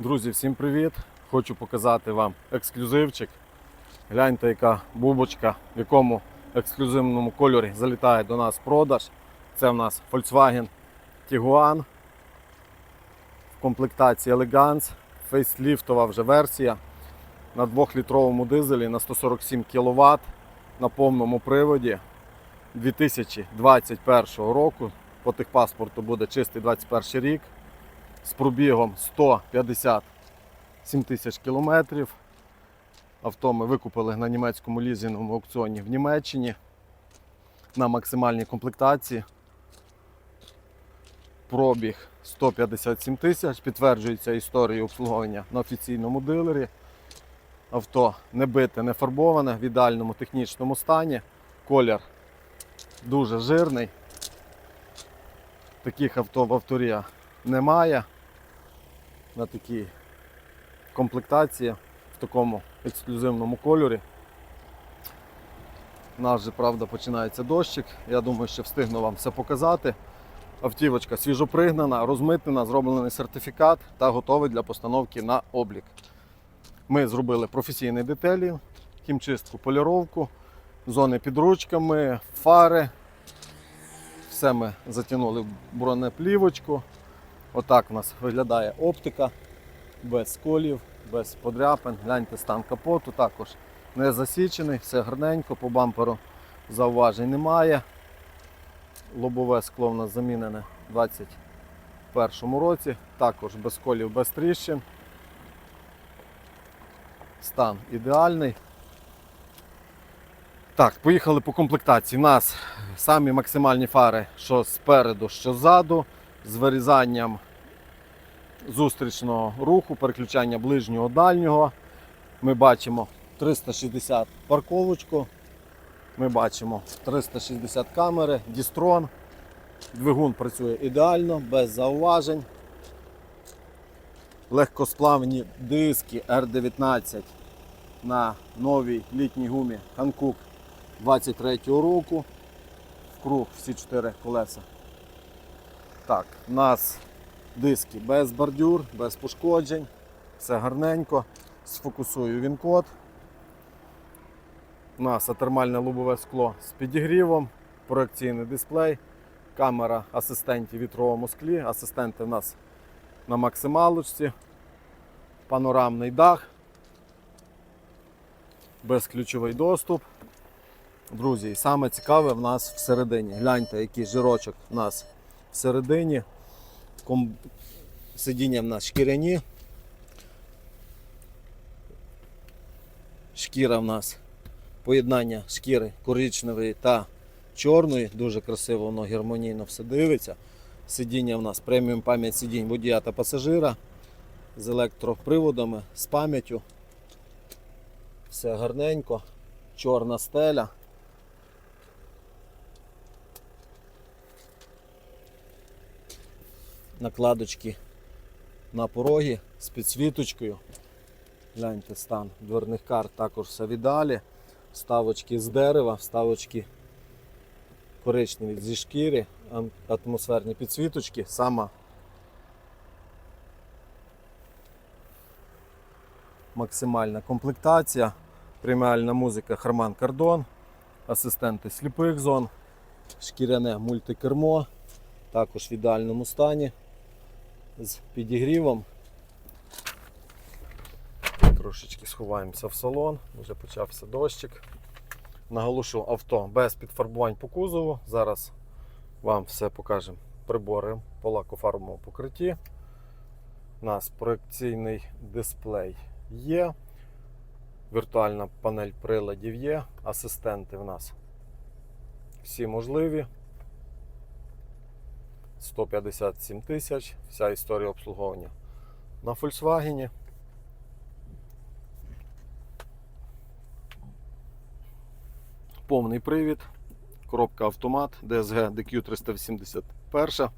Друзі, всім привіт! Хочу показати вам ексклюзивчик. Гляньте, яка бубочка, в якому ексклюзивному кольорі залітає до нас продаж. Це в нас Volkswagen Tiguan в комплектації Elegance, фейсліфтова вже версія на 2-літровому дизелі на 147 кВт на повному приводі 2021 року. По техпаспорту буде чистий 21 рік з пробігом 157 тисяч кілометрів. Авто ми викупили на німецькому лізинговому аукціоні в Німеччині на максимальній комплектації. Пробіг 157 тисяч, підтверджується історією обслуговування на офіційному дилері. Авто не бите, не фарбоване, в ідеальному технічному стані. Колір дуже жирний. Таких авто в авторія немає на такій комплектації в такому ексклюзивному кольорі. У нас же, правда, починається дощик. Я думаю, що встигну вам все показати. Автівочка свіжопригнана, розмитнена, зроблений сертифікат та готовий для постановки на облік. Ми зробили професійний детелі, хімчистку, поліровку, зони під ручками, фари. Все ми затягнули в бронеплівочку. Отак у нас виглядає оптика, без сколів, без подряпин. Гляньте стан капоту, також не засічений, все гарненько, по бамперу зауважень немає. Лобове скло в нас замінене у 2021 році, також без колів, без тріщин. Стан ідеальний. Так, поїхали по комплектації. У нас самі максимальні фари, що спереду, що ззаду, з вирізанням зустрічного руху, переключання ближнього дальнього. Ми бачимо 360 парковочку. Ми бачимо 360 камери, дістрон. Двигун працює ідеально, без зауважень. Легкосплавні диски R19 на новій літній гумі Hankook 23-го року. В круг всі чотири колеса. Так, у нас диски без бордюр, без пошкоджень. Все гарненько. Сфокусую він код. У нас атермальне лобове скло з підігрівом, проекційний дисплей, камера асистентів в вітровому склі. Асистенти в нас на максималочці, панорамний дах, безключовий доступ. Друзі, і саме цікаве в нас всередині. Гляньте, який жирочок в нас всередині. Ком... Сидіння в нас шкіряні. Шкіра в нас поєднання шкіри коричневої та чорної. Дуже красиво, воно гармонійно все дивиться. Сидіння в нас преміум пам'ять сидінь водія та пасажира з електроприводами, з пам'яттю. Все гарненько, чорна стеля. Накладочки на порогі з підсвіточкою. Гляньте стан дверних карт також все в. Вставочки з дерева, вставочки коричневі зі шкіри, атмосферні підсвіточки. Сама максимальна комплектація, преміальна музика Harman Kardon, асистенти сліпих зон, шкіряне мультикермо, також в ідеальному стані з підігрівом. Трошечки сховаємося в салон, вже почався дощик. Наголошу авто без підфарбувань по кузову. Зараз вам все покажемо прибори по лакофарбовому покритті. У нас проекційний дисплей є. Віртуальна панель приладів є. Асистенти в нас всі можливі. 157 тисяч. Вся історія обслуговування на Volkswagen. Повний привід, коробка автомат, DSG DQ381.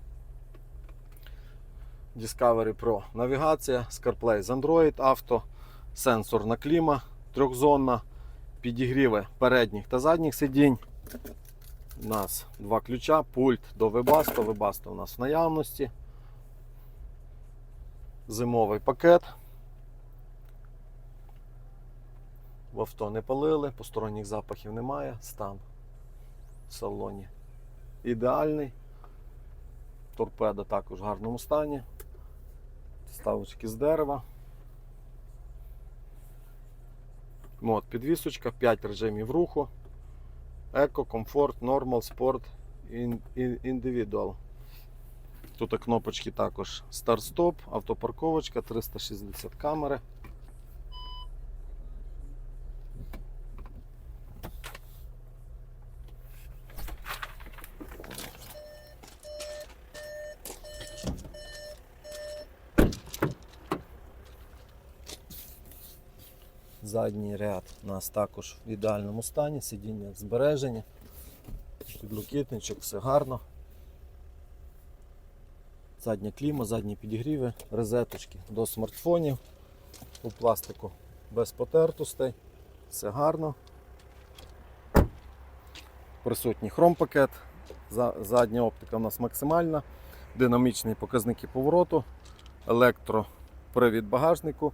Discovery Pro навігація, CarPlay з Android Auto, сенсорна кліма трьохзонна, підігріви передніх та задніх сидінь. У нас два ключа, пульт до Webasto. Webasto у нас в наявності. Зимовий пакет. В авто не палили, посторонніх запахів немає, стан в салоні ідеальний. Торпеда також в гарному стані. Ставочки з дерева. Мод підвісочка, 5 режимів руху. Еко, комфорт, ін- ін- індивідуал. Тут кнопочки також старт-стоп, автопарковочка, 360 камери. Задній ряд у нас також в ідеальному стані, сидіння збережені, підлокітничок, все гарно. Задня кліма, задні підігріви, розеточки до смартфонів. У пластику без потертостей. Все гарно. Присутній хромпакет. За- Задня оптика у нас максимальна. Динамічні показники повороту, електропривід багажнику,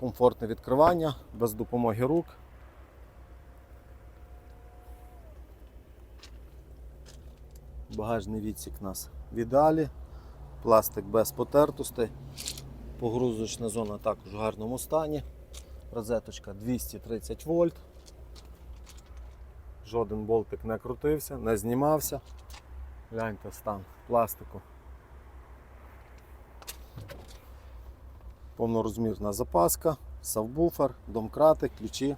комфортне відкривання без допомоги рук. Багажний відсік у нас в ідеалі. Пластик без потертостей. Погрузочна зона також в гарному стані. Розеточка 230 вольт. Жоден болтик не крутився, не знімався. Гляньте стан пластику. Повнорозмірна запаска, сабвуфер, домкрати, ключі,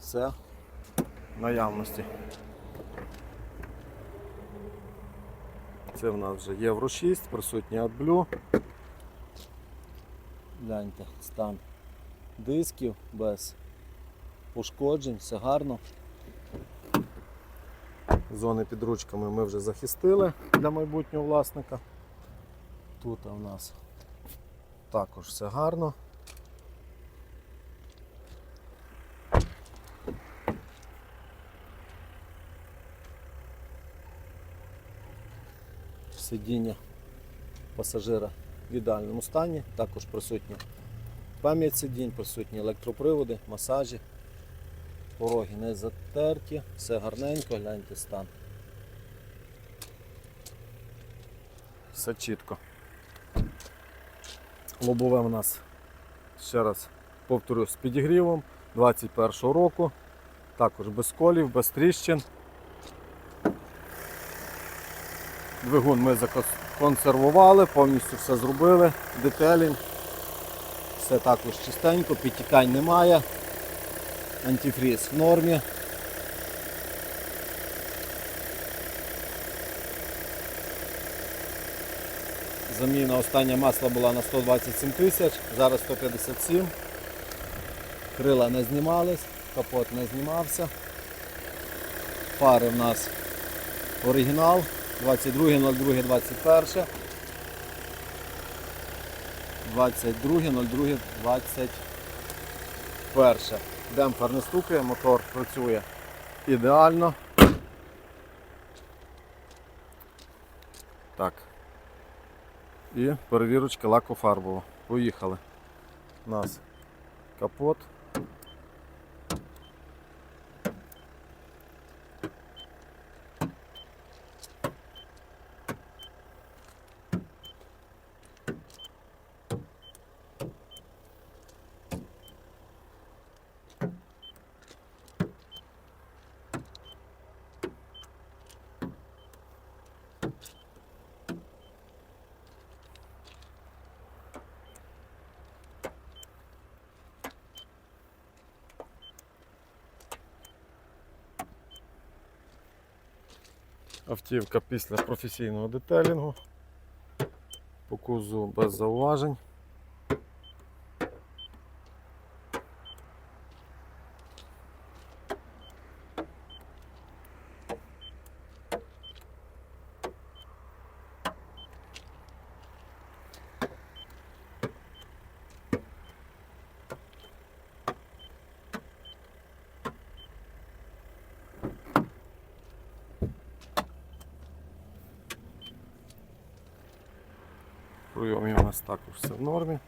все наявності. Це в нас вже Євро 6, присутній AdBlue. Гляньте, стан дисків без пошкоджень, все гарно. Зони під ручками ми вже захистили для майбутнього власника. Тут у нас також все гарно. Сидіння пасажира в ідеальному стані, також присутня пам'ять сидінь, присутні електроприводи, масажі, пороги не затерті, все гарненько, гляньте стан. Все чітко. Лобове у нас, ще раз повторюсь, з підігрівом 21-го року. Також без колів, без тріщин. Двигун ми законсервували, повністю все зробили, детелінг. Все також чистенько, підтікань немає. Антифріз в нормі. Заміна остання масла була на 127 тисяч, зараз 157. Крила не знімались, капот не знімався. Фари в нас оригінал 22.02.21. 22.02.21. Демпфер не стукає, мотор працює ідеально. Так. І перевірочка лакофарбова. Поїхали. У нас капот. Автівка після професійного детелінгу. По кузу без зауважень. Прийомі у нас також все в нормі.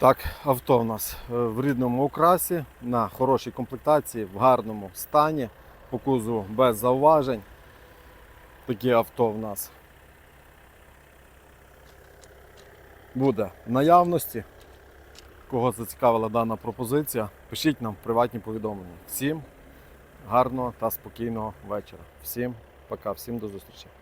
Так, авто у нас е, в рідному окрасі, на хорошій комплектації, в гарному стані, по кузову без зауважень. Такі авто в нас буде в наявності. Кого зацікавила дана пропозиція, пишіть нам приватні повідомлення. Всім гарного та спокійного вечора. Всім пока, всім до зустрічі.